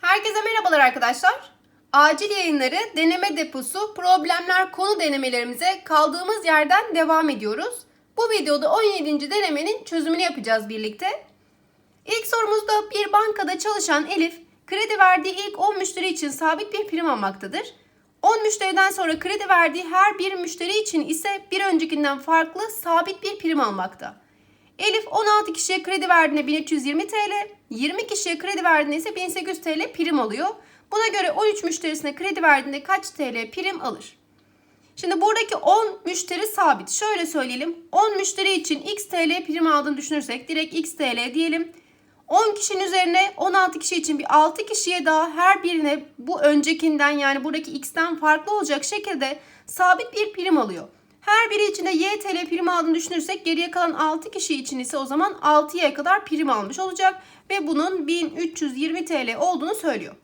Herkese merhabalar arkadaşlar. Acil yayınları deneme deposu problemler konu denemelerimize kaldığımız yerden devam ediyoruz. Bu videoda 17. denemenin çözümünü yapacağız birlikte. İlk sorumuzda bir bankada çalışan Elif kredi verdiği ilk 10 müşteri için sabit bir prim almaktadır. 10 müşteriden sonra kredi verdiği her bir müşteri için ise bir öncekinden farklı sabit bir prim almakta. Elif 16 kişiye kredi verdiğinde 1320 TL, 20 kişiye kredi verdiğinde ise 1800 TL prim alıyor. Buna göre 13 müşterisine kredi verdiğinde kaç TL prim alır? Şimdi buradaki 10 müşteri sabit. Şöyle söyleyelim. 10 müşteri için x TL prim aldığını düşünürsek direkt x TL diyelim. 10 kişinin üzerine 16 kişi için bir 6 kişiye daha her birine bu öncekinden yani buradaki x'ten farklı olacak şekilde sabit bir prim alıyor. Her biri için de y TL prim aldığını düşünürsek geriye kalan 6 kişi için ise o zaman 6'ya kadar prim almış olacak ve bunun 1320 TL olduğunu söylüyor.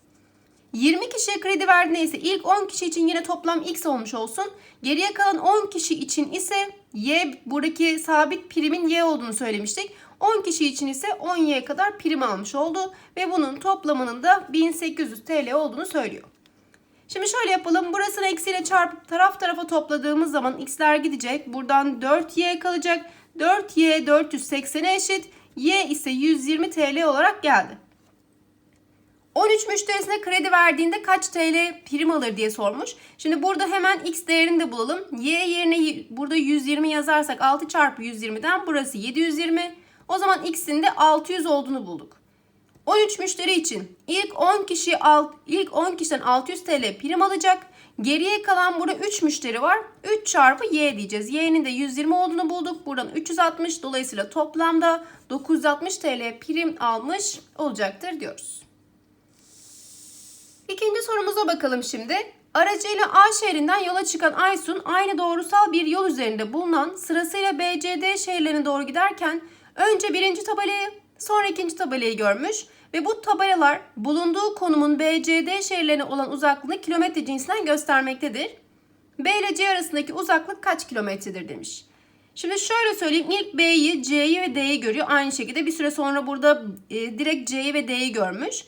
20 kişiye kredi verdiğinde ise ilk 10 kişi için yine toplam x olmuş olsun. Geriye kalan 10 kişi için ise y buradaki sabit primin y olduğunu söylemiştik. 10 kişi için ise 10y'ye kadar prim almış oldu ve bunun toplamının da 1800 TL olduğunu söylüyor. Şimdi şöyle yapalım. Burasını eksiyle çarpıp taraf tarafa topladığımız zaman x'ler gidecek. Buradan 4y kalacak. 4y 480'e eşit. y ise 120 TL olarak geldi. 13 müşterisine kredi verdiğinde kaç TL prim alır diye sormuş. Şimdi burada hemen x değerini de bulalım. Y yerine burada 120 yazarsak 6 çarpı 120'den burası 720. O zaman x'in de 600 olduğunu bulduk. 13 müşteri için ilk 10 kişi ilk 10 kişiden 600 TL prim alacak. Geriye kalan burada 3 müşteri var. 3 çarpı y diyeceğiz. Y'nin de 120 olduğunu bulduk. Buradan 360 dolayısıyla toplamda 960 TL prim almış olacaktır diyoruz. İkinci sorumuza bakalım şimdi. Aracıyla A şehrinden yola çıkan Aysun aynı doğrusal bir yol üzerinde bulunan sırasıyla BCD şehirlerine doğru giderken önce birinci tabelayı sonra ikinci tabelayı görmüş ve bu tabelalar bulunduğu konumun BCD şehirlerine olan uzaklığını kilometre cinsinden göstermektedir. B ile C arasındaki uzaklık kaç kilometredir demiş. Şimdi şöyle söyleyeyim. İlk B'yi, C'yi ve D'yi görüyor. Aynı şekilde bir süre sonra burada e, direkt C'yi ve D'yi görmüş.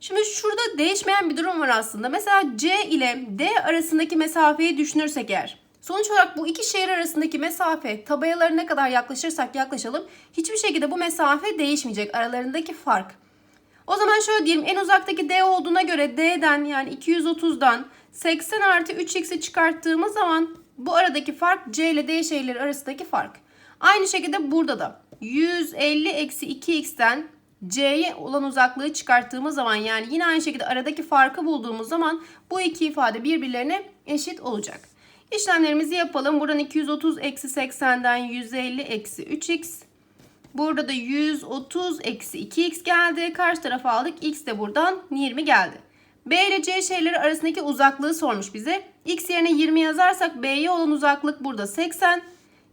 Şimdi şurada değişmeyen bir durum var aslında. Mesela C ile D arasındaki mesafeyi düşünürsek eğer. Sonuç olarak bu iki şehir arasındaki mesafe tabelalara ne kadar yaklaşırsak yaklaşalım hiçbir şekilde bu mesafe değişmeyecek aralarındaki fark. O zaman şöyle diyelim en uzaktaki D olduğuna göre D'den yani 230'dan 80 artı 3x'i çıkarttığımız zaman bu aradaki fark C ile D şehirleri arasındaki fark. Aynı şekilde burada da 150 eksi 2x'ten C'ye olan uzaklığı çıkarttığımız zaman yani yine aynı şekilde aradaki farkı bulduğumuz zaman bu iki ifade birbirlerine eşit olacak. İşlemlerimizi yapalım. Buradan 230 eksi 80'den 150 eksi 3x. Burada da 130 eksi 2x geldi. Karşı tarafa aldık. X de buradan 20 geldi. B ile C şeyleri arasındaki uzaklığı sormuş bize. X yerine 20 yazarsak B'ye olan uzaklık burada 80.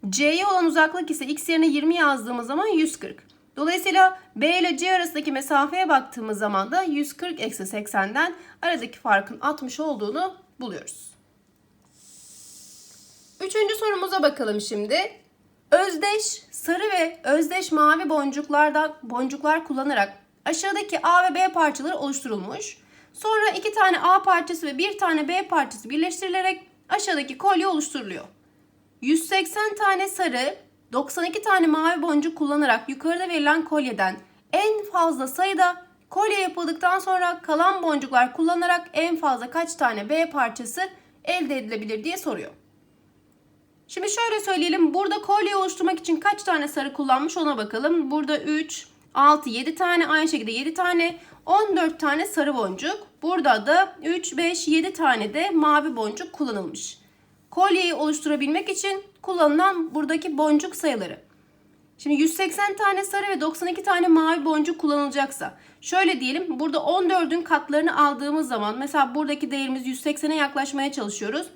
C'ye olan uzaklık ise X yerine 20 yazdığımız zaman 140. Dolayısıyla B ile C arasındaki mesafeye baktığımız zaman da 140 eksi 80'den aradaki farkın 60 olduğunu buluyoruz. Üçüncü sorumuza bakalım şimdi. Özdeş sarı ve özdeş mavi boncuklardan boncuklar kullanarak aşağıdaki A ve B parçaları oluşturulmuş. Sonra iki tane A parçası ve bir tane B parçası birleştirilerek aşağıdaki kolye oluşturuluyor. 180 tane sarı, 92 tane mavi boncuk kullanarak yukarıda verilen kolyeden en fazla sayıda kolye yapıldıktan sonra kalan boncuklar kullanarak en fazla kaç tane B parçası elde edilebilir diye soruyor. Şimdi şöyle söyleyelim. Burada kolye oluşturmak için kaç tane sarı kullanmış ona bakalım. Burada 3, 6, 7 tane aynı şekilde 7 tane 14 tane sarı boncuk. Burada da 3, 5, 7 tane de mavi boncuk kullanılmış. Kolyeyi oluşturabilmek için kullanılan buradaki boncuk sayıları. Şimdi 180 tane sarı ve 92 tane mavi boncuk kullanılacaksa şöyle diyelim burada 14'ün katlarını aldığımız zaman mesela buradaki değerimiz 180'e yaklaşmaya çalışıyoruz.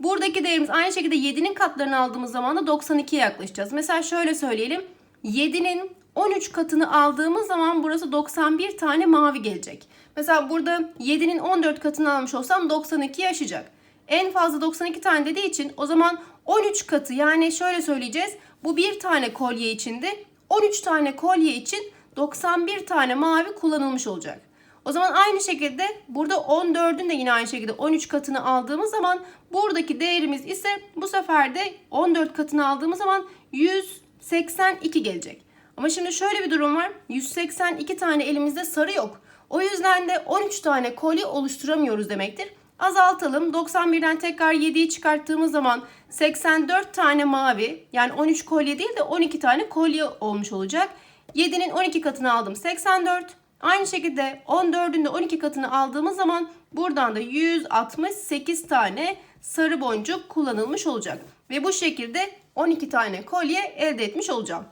Buradaki değerimiz aynı şekilde 7'nin katlarını aldığımız zaman da 92'ye yaklaşacağız. Mesela şöyle söyleyelim. 7'nin 13 katını aldığımız zaman burası 91 tane mavi gelecek. Mesela burada 7'nin 14 katını almış olsam 92'yi aşacak. En fazla 92 tane dediği için o zaman 13 katı yani şöyle söyleyeceğiz. bu bir tane kolye içinde 13 tane kolye için 91 tane mavi kullanılmış olacak. O zaman aynı şekilde burada 14'ün de yine aynı şekilde 13 katını aldığımız zaman buradaki değerimiz ise bu sefer de 14 katını aldığımız zaman 182 gelecek. Ama şimdi şöyle bir durum var. 182 tane elimizde sarı yok. O yüzden de 13 tane kolye oluşturamıyoruz demektir. Azaltalım. 91'den tekrar 7'yi çıkarttığımız zaman 84 tane mavi yani 13 kolye değil de 12 tane kolye olmuş olacak. 7'nin 12 katını aldım 84. Aynı şekilde 14'ün de 12 katını aldığımız zaman buradan da 168 tane sarı boncuk kullanılmış olacak. Ve bu şekilde 12 tane kolye elde etmiş olacağım.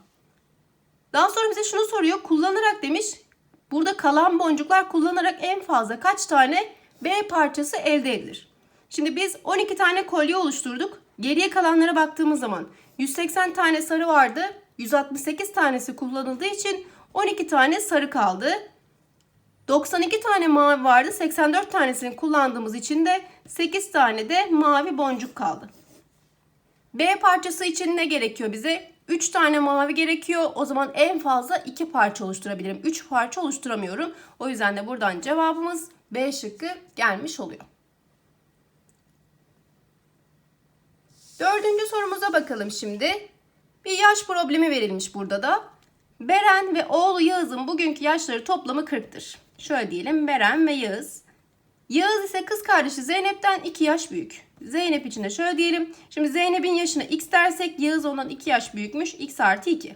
Daha sonra bize şunu soruyor. Kullanarak demiş. Burada kalan boncuklar kullanarak en fazla kaç tane B parçası elde edilir? Şimdi biz 12 tane kolye oluşturduk. Geriye kalanlara baktığımız zaman 180 tane sarı vardı. 168 tanesi kullanıldığı için 12 tane sarı kaldı. 92 tane mavi vardı. 84 tanesini kullandığımız için de 8 tane de mavi boncuk kaldı. B parçası için ne gerekiyor bize? 3 tane mavi gerekiyor. O zaman en fazla 2 parça oluşturabilirim. 3 parça oluşturamıyorum. O yüzden de buradan cevabımız B şıkkı gelmiş oluyor. Dördüncü sorumuza bakalım şimdi. Bir yaş problemi verilmiş burada da. Beren ve oğlu Yağız'ın bugünkü yaşları toplamı 40'tır. Şöyle diyelim Beren ve Yağız. Yağız ise kız kardeşi Zeynep'ten 2 yaş büyük. Zeynep için de şöyle diyelim. Şimdi Zeynep'in yaşına x dersek Yağız ondan 2 yaş büyükmüş. x artı 2.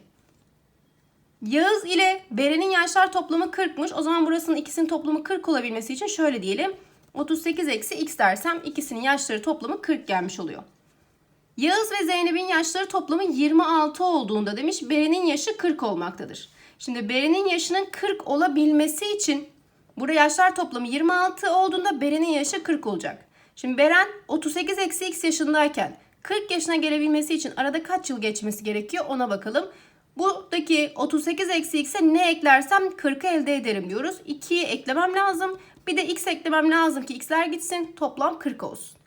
Yağız ile Beren'in yaşlar toplamı 40'mış. O zaman burasının ikisinin toplamı 40 olabilmesi için şöyle diyelim. 38 eksi x dersem ikisinin yaşları toplamı 40 gelmiş oluyor. Yağız ve Zeynep'in yaşları toplamı 26 olduğunda demiş Beren'in yaşı 40 olmaktadır. Şimdi Beren'in yaşının 40 olabilmesi için burada yaşlar toplamı 26 olduğunda Beren'in yaşı 40 olacak. Şimdi Beren 38 eksi x yaşındayken 40 yaşına gelebilmesi için arada kaç yıl geçmesi gerekiyor ona bakalım. Buradaki 38 eksi x'e ne eklersem 40'ı elde ederim diyoruz. 2'yi eklemem lazım. Bir de x eklemem lazım ki x'ler gitsin. Toplam 40 olsun.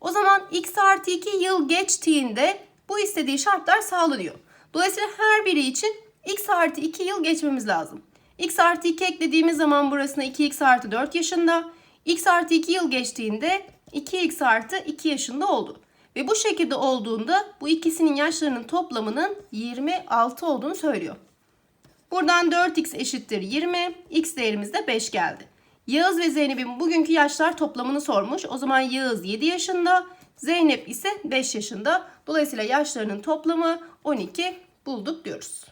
O zaman x artı 2 yıl geçtiğinde bu istediği şartlar sağlanıyor. Dolayısıyla her biri için x artı 2 yıl geçmemiz lazım. X artı 2 eklediğimiz zaman burasına 2x artı 4 yaşında. x artı 2 yıl geçtiğinde 2x artı 2 yaşında oldu. Ve bu şekilde olduğunda bu ikisinin yaşlarının toplamının 26 olduğunu söylüyor. Buradan 4x eşittir 20, x değerimiz de 5 geldi. Yağız ve Zeynep'in bugünkü yaşlar toplamını sormuş. O zaman Yağız 7 yaşında, Zeynep ise 5 yaşında. Dolayısıyla yaşlarının toplamı 12 bulduk diyoruz.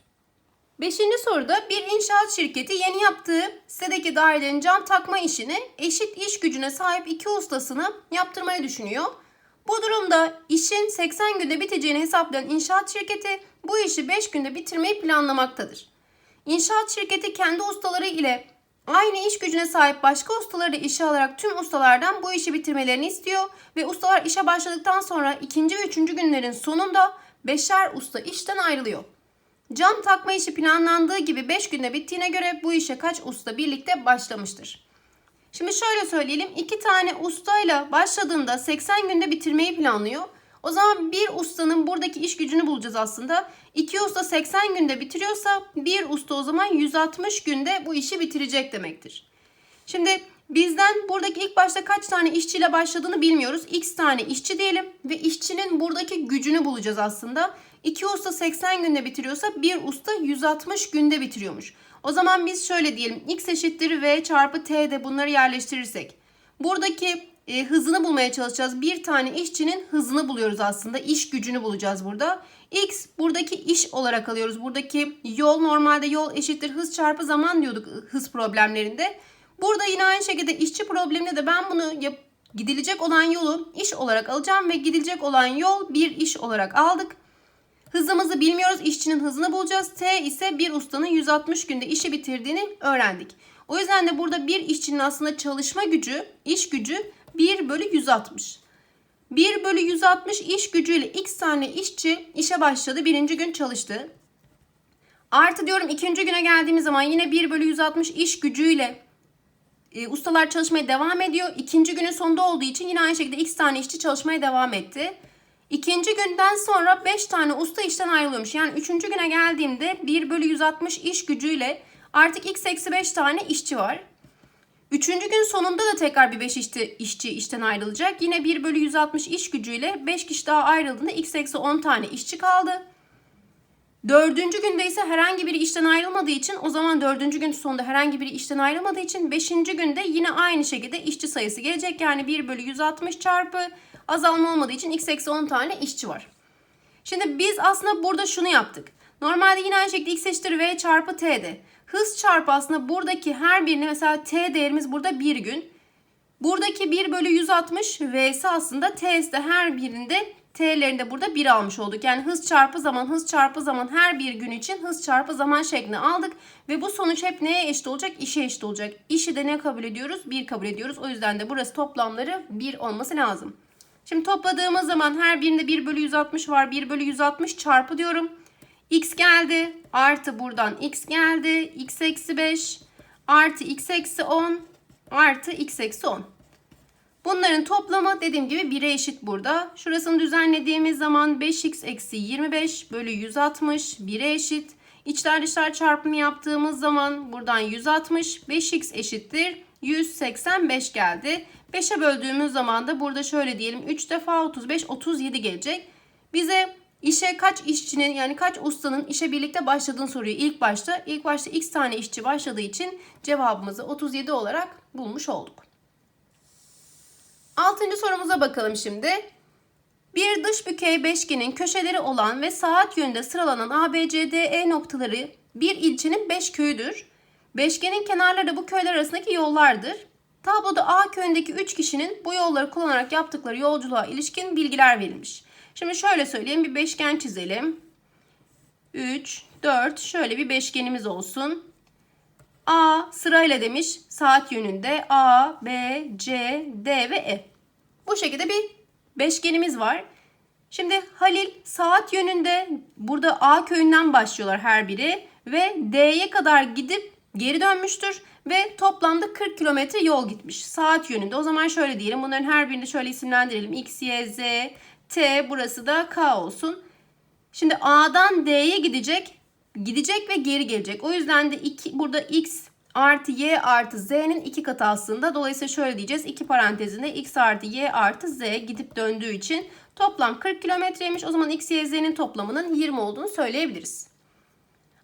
Beşinci soruda bir inşaat şirketi yeni yaptığı sitedeki dairelerin cam takma işini eşit iş gücüne sahip iki ustasını yaptırmayı düşünüyor. Bu durumda işin 80 günde biteceğini hesaplayan inşaat şirketi bu işi 5 günde bitirmeyi planlamaktadır. İnşaat şirketi kendi ustaları ile aynı iş gücüne sahip başka ustaları da işe alarak tüm ustalardan bu işi bitirmelerini istiyor ve ustalar işe başladıktan sonra ikinci ve üçüncü günlerin sonunda beşer usta işten ayrılıyor. Cam takma işi planlandığı gibi 5 günde bittiğine göre bu işe kaç usta birlikte başlamıştır? Şimdi şöyle söyleyelim. iki tane ustayla başladığında 80 günde bitirmeyi planlıyor. O zaman bir ustanın buradaki iş gücünü bulacağız aslında. İki usta 80 günde bitiriyorsa bir usta o zaman 160 günde bu işi bitirecek demektir. Şimdi bizden buradaki ilk başta kaç tane işçiyle başladığını bilmiyoruz. X tane işçi diyelim ve işçinin buradaki gücünü bulacağız aslında. 2 usta 80 günde bitiriyorsa bir usta 160 günde bitiriyormuş. O zaman biz şöyle diyelim x eşittir v çarpı t'de bunları yerleştirirsek. Buradaki e, hızını bulmaya çalışacağız. Bir tane işçinin hızını buluyoruz aslında. İş gücünü bulacağız burada. X buradaki iş olarak alıyoruz. Buradaki yol normalde yol eşittir hız çarpı zaman diyorduk hız problemlerinde. Burada yine aynı şekilde işçi probleminde de ben bunu yap gidilecek olan yolu iş olarak alacağım ve gidilecek olan yol bir iş olarak aldık. Hızımızı bilmiyoruz. İşçinin hızını bulacağız. T ise bir ustanın 160 günde işi bitirdiğini öğrendik. O yüzden de burada bir işçinin aslında çalışma gücü, iş gücü 1 bölü 160. 1 bölü 160 iş gücüyle x tane işçi işe başladı. Birinci gün çalıştı. Artı diyorum ikinci güne geldiğimiz zaman yine 1 bölü 160 iş gücüyle e, ustalar çalışmaya devam ediyor. İkinci günün sonunda olduğu için yine aynı şekilde x tane işçi çalışmaya devam etti. İkinci günden sonra 5 tane usta işten ayrılıyormuş. Yani üçüncü güne geldiğimde 1 bölü 160 iş gücüyle artık x eksi 5 tane işçi var. Üçüncü gün sonunda da tekrar bir 5 işçi, işçi işten ayrılacak. Yine 1 bölü 160 iş gücüyle 5 kişi daha ayrıldığında x eksi 10 tane işçi kaldı. Dördüncü günde ise herhangi biri işten ayrılmadığı için o zaman dördüncü gün sonunda herhangi biri işten ayrılmadığı için beşinci günde yine aynı şekilde işçi sayısı gelecek. Yani 1 bölü 160 çarpı azalma olmadığı için x eksi 10 tane işçi var. Şimdi biz aslında burada şunu yaptık. Normalde yine aynı şekilde x eşittir v çarpı t'de. Hız çarpı aslında buradaki her birine mesela t değerimiz burada 1 gün. Buradaki 1 bölü 160 v'si aslında t'si her birinde t'lerinde burada 1 almış olduk. Yani hız çarpı zaman hız çarpı zaman her bir gün için hız çarpı zaman şeklinde aldık. Ve bu sonuç hep neye eşit olacak? İşe eşit olacak. İşi de ne kabul ediyoruz? 1 kabul ediyoruz. O yüzden de burası toplamları 1 olması lazım. Şimdi topladığımız zaman her birinde 1 bölü 160 var. 1 bölü 160 çarpı diyorum. x geldi. Artı buradan x geldi. x eksi 5 artı x eksi 10 artı x eksi 10. Bunların toplamı dediğim gibi 1'e eşit burada. Şurasını düzenlediğimiz zaman 5x eksi 25 bölü 160 1'e eşit. İçler dışlar çarpımı yaptığımız zaman buradan 160 5x eşittir 185 geldi. 5'e böldüğümüz zaman da burada şöyle diyelim 3 defa 35 37 gelecek. Bize işe kaç işçinin yani kaç ustanın işe birlikte başladığını soruyor ilk başta. İlk başta x tane işçi başladığı için cevabımızı 37 olarak bulmuş olduk. Altıncı sorumuza bakalım şimdi. Bir dış bükey beşgenin köşeleri olan ve saat yönünde sıralanan ABCDE noktaları bir ilçenin beş köyüdür. Beşgenin kenarları bu köyler arasındaki yollardır. Tabloda A köyündeki 3 kişinin bu yolları kullanarak yaptıkları yolculuğa ilişkin bilgiler verilmiş. Şimdi şöyle söyleyeyim bir beşgen çizelim. 3, 4 şöyle bir beşgenimiz olsun. A sırayla demiş saat yönünde A, B, C, D ve E. Bu şekilde bir beşgenimiz var. Şimdi Halil saat yönünde burada A köyünden başlıyorlar her biri ve D'ye kadar gidip geri dönmüştür ve toplamda 40 kilometre yol gitmiş saat yönünde. O zaman şöyle diyelim bunların her birini şöyle isimlendirelim. X, Y, Z, T burası da K olsun. Şimdi A'dan D'ye gidecek gidecek ve geri gelecek. O yüzden de iki, burada X artı Y artı Z'nin iki katı aslında. Dolayısıyla şöyle diyeceğiz. iki parantezinde X artı Y artı Z gidip döndüğü için toplam 40 kilometreymiş. O zaman X, Y, Z'nin toplamının 20 olduğunu söyleyebiliriz.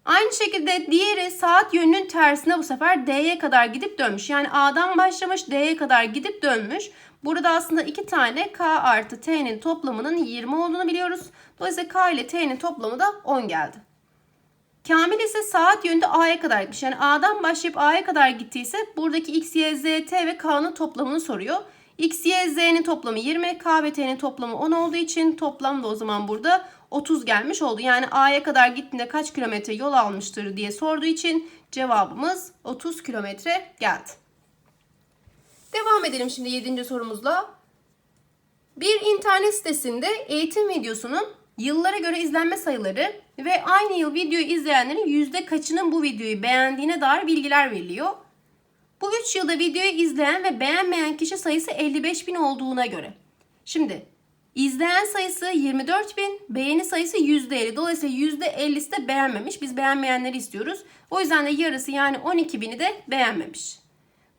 Aynı şekilde diğeri saat yönünün tersine bu sefer D'ye kadar gidip dönmüş. Yani A'dan başlamış D'ye kadar gidip dönmüş. Burada aslında iki tane K artı T'nin toplamının 20 olduğunu biliyoruz. Dolayısıyla K ile T'nin toplamı da 10 geldi. Kamil ise saat yönünde A'ya kadar gitmiş. Yani A'dan başlayıp A'ya kadar gittiyse buradaki X, Y, Z, T ve K'nın toplamını soruyor. X, Y, Z'nin toplamı 20, K ve T'nin toplamı 10 olduğu için toplam da o zaman burada 30 gelmiş oldu. Yani A'ya kadar gittiğinde kaç kilometre yol almıştır diye sorduğu için cevabımız 30 kilometre geldi. Devam edelim şimdi 7. sorumuzla. Bir internet sitesinde eğitim videosunun yıllara göre izlenme sayıları ve aynı yıl videoyu izleyenlerin yüzde kaçının bu videoyu beğendiğine dair bilgiler veriliyor. Bu 3 yılda videoyu izleyen ve beğenmeyen kişi sayısı 55 bin olduğuna göre. Şimdi izleyen sayısı 24 bin, beğeni sayısı %50. Dolayısıyla %50'si de beğenmemiş. Biz beğenmeyenleri istiyoruz. O yüzden de yarısı yani 12 bini de beğenmemiş.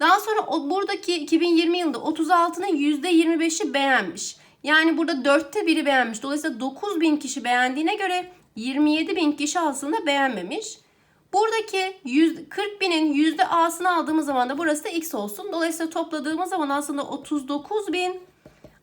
Daha sonra buradaki 2020 yılında 36'nın %25'i beğenmiş. Yani burada dörtte biri beğenmiş. Dolayısıyla 9 bin kişi beğendiğine göre 27 bin kişi aslında beğenmemiş. Buradaki 100, 40 binin yüzde A'sını aldığımız zaman da burası da X olsun. Dolayısıyla topladığımız zaman aslında 39 bin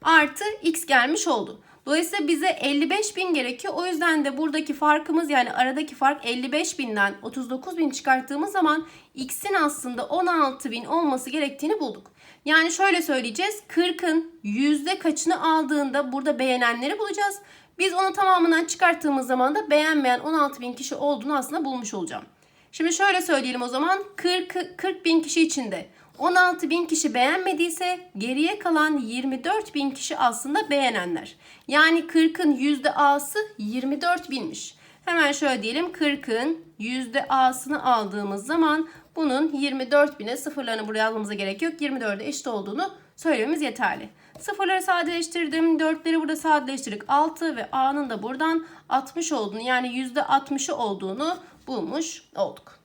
artı X gelmiş oldu. Dolayısıyla bize 55 bin gerekiyor. O yüzden de buradaki farkımız yani aradaki fark 55 binden 39 bin çıkarttığımız zaman X'in aslında 16 bin olması gerektiğini bulduk. Yani şöyle söyleyeceğiz. 40'ın yüzde kaçını aldığında burada beğenenleri bulacağız. Biz onu tamamından çıkarttığımız zaman da beğenmeyen 16 bin kişi olduğunu aslında bulmuş olacağım. Şimdi şöyle söyleyelim o zaman 40, 40 bin kişi içinde 16 bin kişi beğenmediyse geriye kalan 24 bin kişi aslında beğenenler. Yani 40'ın yüzde A'sı 24 binmiş. Hemen şöyle diyelim 40'ın yüzde A'sını aldığımız zaman bunun 24 bine sıfırlarını buraya almamıza gerek yok. 24'e eşit olduğunu söylememiz yeterli. Sıfırları sadeleştirdim. Dörtleri burada sadeleştirdik. 6 ve A'nın da buradan 60 olduğunu yani %60'ı olduğunu bulmuş olduk.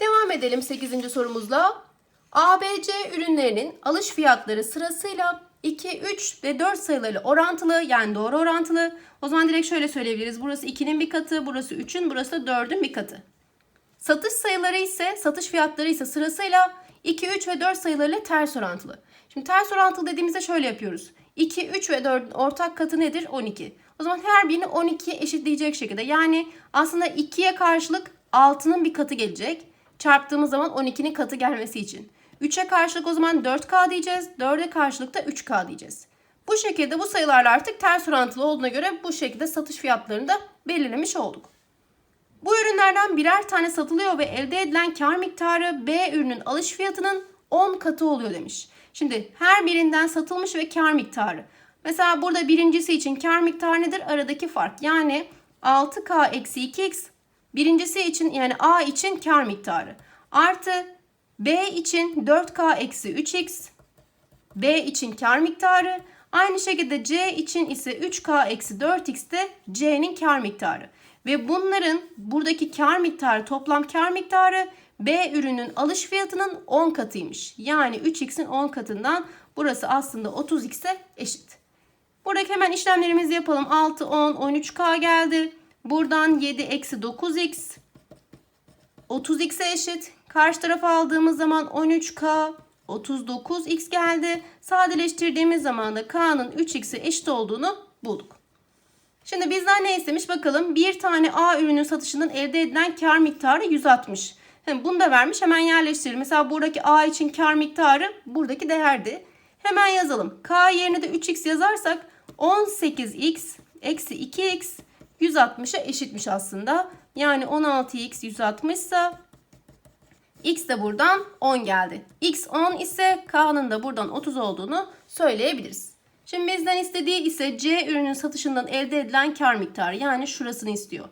Devam edelim 8. sorumuzla. ABC ürünlerinin alış fiyatları sırasıyla 2, 3 ve 4 sayılarıyla orantılı yani doğru orantılı. O zaman direkt şöyle söyleyebiliriz. Burası 2'nin bir katı, burası 3'ün, burası da 4'ün bir katı. Satış sayıları ise, satış fiyatları ise sırasıyla 2, 3 ve 4 sayılarıyla ters orantılı. Şimdi ters orantılı dediğimizde şöyle yapıyoruz. 2, 3 ve 4'ün ortak katı nedir? 12. O zaman her birini 12'ye eşitleyecek şekilde. Yani aslında 2'ye karşılık 6'nın bir katı gelecek. Çarptığımız zaman 12'nin katı gelmesi için. 3'e karşılık o zaman 4K diyeceğiz. 4'e karşılık da 3K diyeceğiz. Bu şekilde bu sayılarla artık ters orantılı olduğuna göre bu şekilde satış fiyatlarını da belirlemiş olduk. Bu ürünlerden birer tane satılıyor ve elde edilen kar miktarı B ürünün alış fiyatının 10 katı oluyor demiş. Şimdi her birinden satılmış ve kar miktarı. Mesela burada birincisi için kar miktarı nedir? Aradaki fark. Yani 6K eksi 2X birincisi için yani A için kar miktarı. Artı B için 4K eksi 3X B için kar miktarı. Aynı şekilde C için ise 3K eksi 4X de C'nin kar miktarı. Ve bunların buradaki kar miktarı toplam kar miktarı B ürünün alış fiyatının 10 katıymış. Yani 3x'in 10 katından burası aslında 30x'e eşit. Buradaki hemen işlemlerimizi yapalım. 6, 10, 13k geldi. Buradan 7 eksi 9x 30x'e eşit. Karşı tarafa aldığımız zaman 13k 39x geldi. Sadeleştirdiğimiz zaman da k'nın 3x'e eşit olduğunu bulduk. Şimdi bizden ne istemiş bakalım. Bir tane A ürünün satışından elde edilen kar miktarı 160. Hem bunu da vermiş hemen yerleştirelim. Mesela buradaki A için kar miktarı buradaki değerdi. Hemen yazalım. K yerine de 3x yazarsak 18x eksi 2x 160'a eşitmiş aslında. Yani 16x 160 ise x de buradan 10 geldi. x 10 ise k'nın da buradan 30 olduğunu söyleyebiliriz. Şimdi bizden istediği ise C ürünün satışından elde edilen kar miktarı yani şurasını istiyor.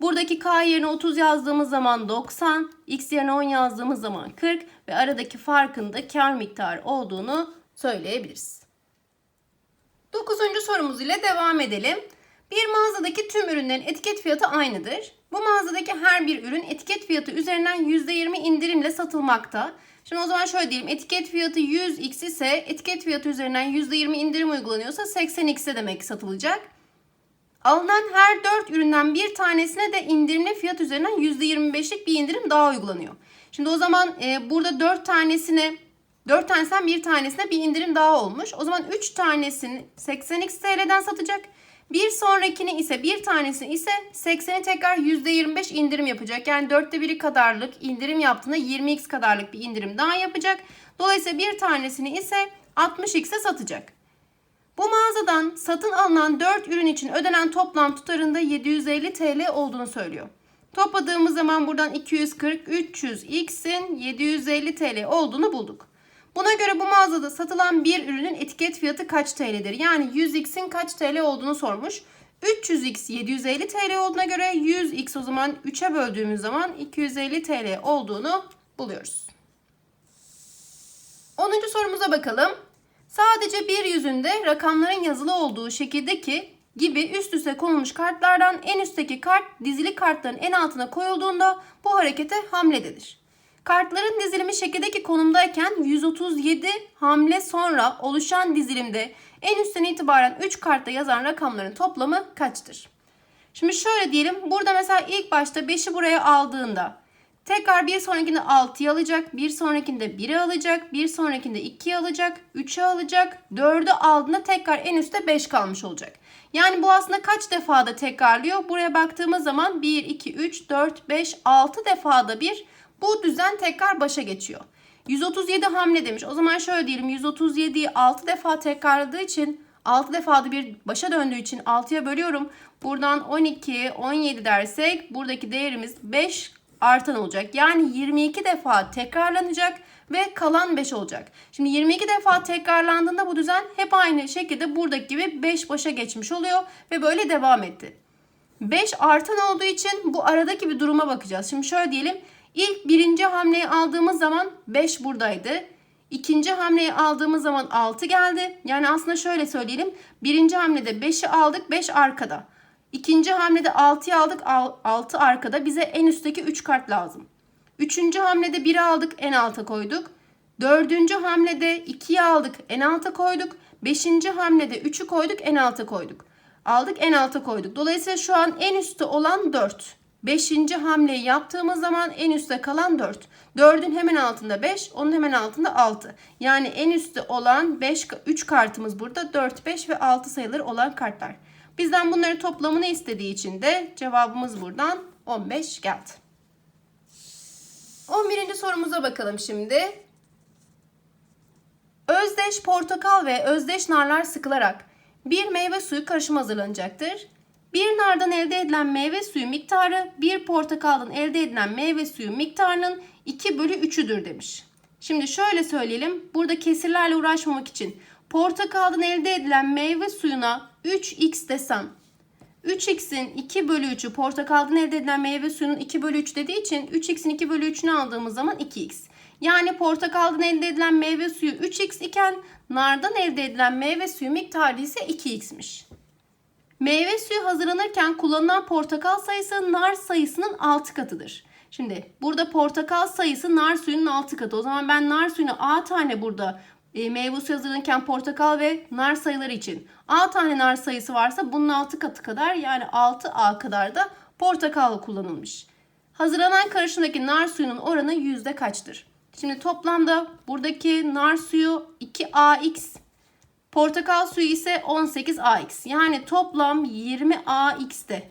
Buradaki K yerine 30 yazdığımız zaman 90, X yerine 10 yazdığımız zaman 40 ve aradaki farkın da kar miktarı olduğunu söyleyebiliriz. Dokuzuncu sorumuz ile devam edelim. Bir mağazadaki tüm ürünlerin etiket fiyatı aynıdır. Bu mağazadaki her bir ürün etiket fiyatı üzerinden %20 indirimle satılmakta. Şimdi o zaman şöyle diyelim. Etiket fiyatı 100x ise etiket fiyatı üzerinden %20 indirim uygulanıyorsa 80x'e demek satılacak. Alınan her 4 üründen bir tanesine de indirimli fiyat üzerinden %25'lik bir indirim daha uygulanıyor. Şimdi o zaman e, burada 4 tanesine 4 tanesinden bir tanesine bir indirim daha olmuş. O zaman 3 tanesini 80x TL'den satacak. Bir sonrakini ise bir tanesini ise 80'i tekrar %25 indirim yapacak. Yani dörtte biri kadarlık indirim yaptığında 20x kadarlık bir indirim daha yapacak. Dolayısıyla bir tanesini ise 60x'e satacak. Bu mağazadan satın alınan 4 ürün için ödenen toplam tutarında 750 TL olduğunu söylüyor. Topladığımız zaman buradan 240, 300 x'in 750 TL olduğunu bulduk. Buna göre bu mağazada satılan bir ürünün etiket fiyatı kaç TL'dir? Yani 100x'in kaç TL olduğunu sormuş. 300x 750 TL olduğuna göre 100x o zaman 3'e böldüğümüz zaman 250 TL olduğunu buluyoruz. 10. sorumuza bakalım. Sadece bir yüzünde rakamların yazılı olduğu şekildeki gibi üst üste konulmuş kartlardan en üstteki kart dizili kartların en altına koyulduğunda bu harekete hamle denir. Kartların dizilimi şekildeki konumdayken 137 hamle sonra oluşan dizilimde en üstten itibaren 3 kartta yazan rakamların toplamı kaçtır? Şimdi şöyle diyelim. Burada mesela ilk başta 5'i buraya aldığında tekrar bir sonrakinde 6'yı alacak, bir sonrakinde 1'i alacak, bir sonrakinde 2'yi alacak, 3'ü alacak, 4'ü aldığında tekrar en üstte 5 kalmış olacak. Yani bu aslında kaç defada tekrarlıyor? Buraya baktığımız zaman 1, 2, 3, 4, 5, 6 defada bir bu düzen tekrar başa geçiyor. 137 hamle demiş. O zaman şöyle diyelim 137'yi 6 defa tekrarladığı için 6 defada bir başa döndüğü için 6'ya bölüyorum. Buradan 12, 17 dersek buradaki değerimiz 5 artan olacak. Yani 22 defa tekrarlanacak ve kalan 5 olacak. Şimdi 22 defa tekrarlandığında bu düzen hep aynı şekilde buradaki gibi 5 başa geçmiş oluyor ve böyle devam etti. 5 artan olduğu için bu aradaki bir duruma bakacağız. Şimdi şöyle diyelim İlk birinci hamleyi aldığımız zaman 5 buradaydı. İkinci hamleyi aldığımız zaman 6 geldi. Yani aslında şöyle söyleyelim. Birinci hamlede 5'i aldık 5 arkada. İkinci hamlede 6'yı aldık 6 arkada. Bize en üstteki 3 kart lazım. Üçüncü hamlede 1'i aldık en alta koyduk. Dördüncü hamlede 2'yi aldık en alta koyduk. Beşinci hamlede 3'ü koyduk en alta koyduk. Aldık en alta koyduk. Dolayısıyla şu an en üstte olan 4. Beşinci hamleyi yaptığımız zaman en üstte kalan 4. 4'ün hemen altında 5, onun hemen altında 6. Yani en üstte olan 5, 3 kartımız burada 4, 5 ve 6 sayıları olan kartlar. Bizden bunların toplamını istediği için de cevabımız buradan 15 geldi. 11. sorumuza bakalım şimdi. Özdeş portakal ve özdeş narlar sıkılarak bir meyve suyu karışımı hazırlanacaktır. Bir nardan elde edilen meyve suyu miktarı bir portakaldan elde edilen meyve suyu miktarının 2 bölü 3'üdür demiş. Şimdi şöyle söyleyelim. Burada kesirlerle uğraşmamak için portakaldan elde edilen meyve suyuna 3x desem 3x'in 2 bölü 3'ü portakaldan elde edilen meyve suyunun 2 bölü 3 dediği için 3x'in 2 bölü 3'ünü aldığımız zaman 2x. Yani portakaldan elde edilen meyve suyu 3x iken nardan elde edilen meyve suyu miktarı ise 2x'miş. Meyve suyu hazırlanırken kullanılan portakal sayısı nar sayısının 6 katıdır. Şimdi burada portakal sayısı nar suyunun 6 katı. O zaman ben nar suyunu A tane burada e, meyve suyu hazırlanırken portakal ve nar sayıları için A tane nar sayısı varsa bunun 6 katı kadar yani 6A kadar da portakal kullanılmış. Hazırlanan karışımdaki nar suyunun oranı yüzde kaçtır? Şimdi toplamda buradaki nar suyu 2AX, portakal suyu ise 18AX. Yani toplam 20AX'te.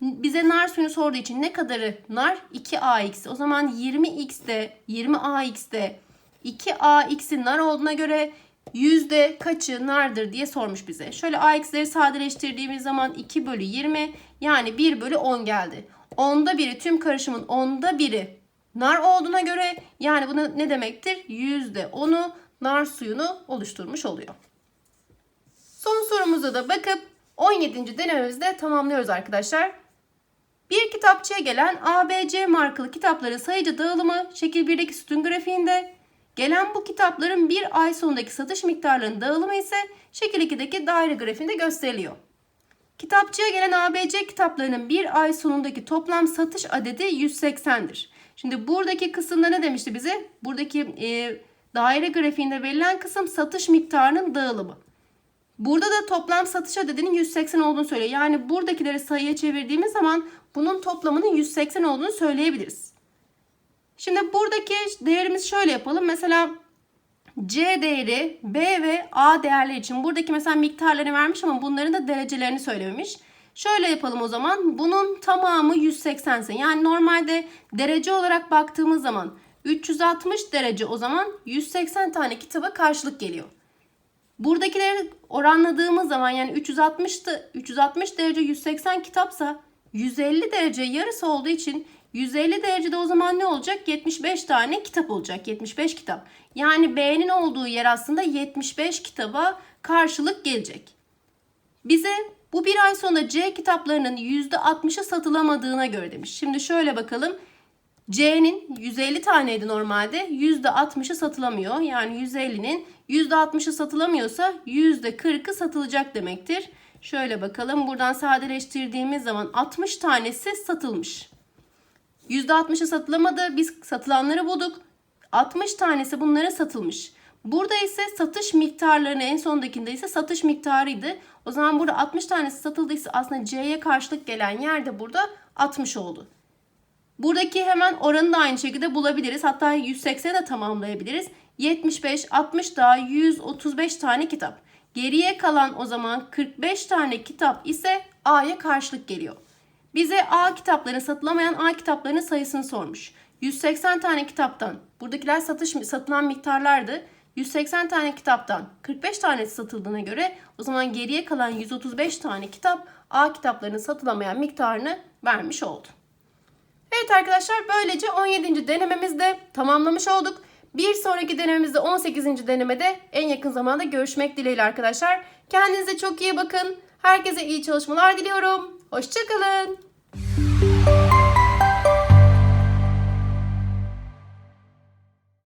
Bize nar suyunu sorduğu için ne kadarı nar? 2AX. O zaman 20X'te, 20AX'te 2AX'in nar olduğuna göre yüzde kaçı nardır diye sormuş bize. Şöyle AX'leri sadeleştirdiğimiz zaman 2 bölü 20 yani 1 bölü 10 geldi. Onda biri tüm karışımın onda biri nar olduğuna göre yani bu ne demektir? Yüzde onu nar suyunu oluşturmuş oluyor. Son sorumuza da bakıp 17. denememizde tamamlıyoruz arkadaşlar. Bir kitapçıya gelen ABC markalı kitapların sayıcı dağılımı şekil 1'deki sütun grafiğinde, gelen bu kitapların bir ay sonundaki satış miktarlarının dağılımı ise şekil 2'deki daire grafiğinde gösteriliyor. Kitapçıya gelen ABC kitaplarının bir ay sonundaki toplam satış adedi 180'dir. Şimdi buradaki kısımda ne demişti bize? Buradaki e, daire grafiğinde verilen kısım satış miktarının dağılımı. Burada da toplam satış adedinin 180 olduğunu söylüyor. Yani buradakileri sayıya çevirdiğimiz zaman bunun toplamının 180 olduğunu söyleyebiliriz. Şimdi buradaki değerimiz şöyle yapalım. Mesela C değeri B ve A değerleri için buradaki mesela miktarları vermiş ama bunların da derecelerini söylememiş. Şöyle yapalım o zaman. Bunun tamamı 180 ise yani normalde derece olarak baktığımız zaman 360 derece o zaman 180 tane kitaba karşılık geliyor. Buradakileri oranladığımız zaman yani 360 360 derece 180 kitapsa 150 derece yarısı olduğu için 150 derecede o zaman ne olacak? 75 tane kitap olacak. 75 kitap. Yani B'nin olduğu yer aslında 75 kitaba karşılık gelecek. Bize bu bir ay sonra C kitaplarının %60'ı satılamadığına göre demiş. Şimdi şöyle bakalım. C'nin 150 taneydi normalde. %60'ı satılamıyor. Yani 150'nin %60'ı satılamıyorsa %40'ı satılacak demektir. Şöyle bakalım. Buradan sadeleştirdiğimiz zaman 60 tanesi satılmış. %60'ı satılamadı. Biz satılanları bulduk. 60 tanesi bunlara satılmış. Burada ise satış miktarlarını en sondakinde ise satış miktarıydı. O zaman burada 60 tanesi satıldıysa aslında C'ye karşılık gelen yerde burada 60 oldu. Buradaki hemen oranı da aynı şekilde bulabiliriz. Hatta 180'e de tamamlayabiliriz. 75, 60 daha 135 tane kitap. Geriye kalan o zaman 45 tane kitap ise A'ya karşılık geliyor. Bize A kitapların satılamayan A kitaplarının sayısını sormuş. 180 tane kitaptan buradakiler satış satılan miktarlardı. 180 tane kitaptan 45 tanesi satıldığına göre o zaman geriye kalan 135 tane kitap A kitaplarının satılamayan miktarını vermiş oldu. Evet arkadaşlar böylece 17. denememizde tamamlamış olduk. Bir sonraki denememizde 18. denemede en yakın zamanda görüşmek dileğiyle arkadaşlar. Kendinize çok iyi bakın. Herkese iyi çalışmalar diliyorum. Hoşçakalın.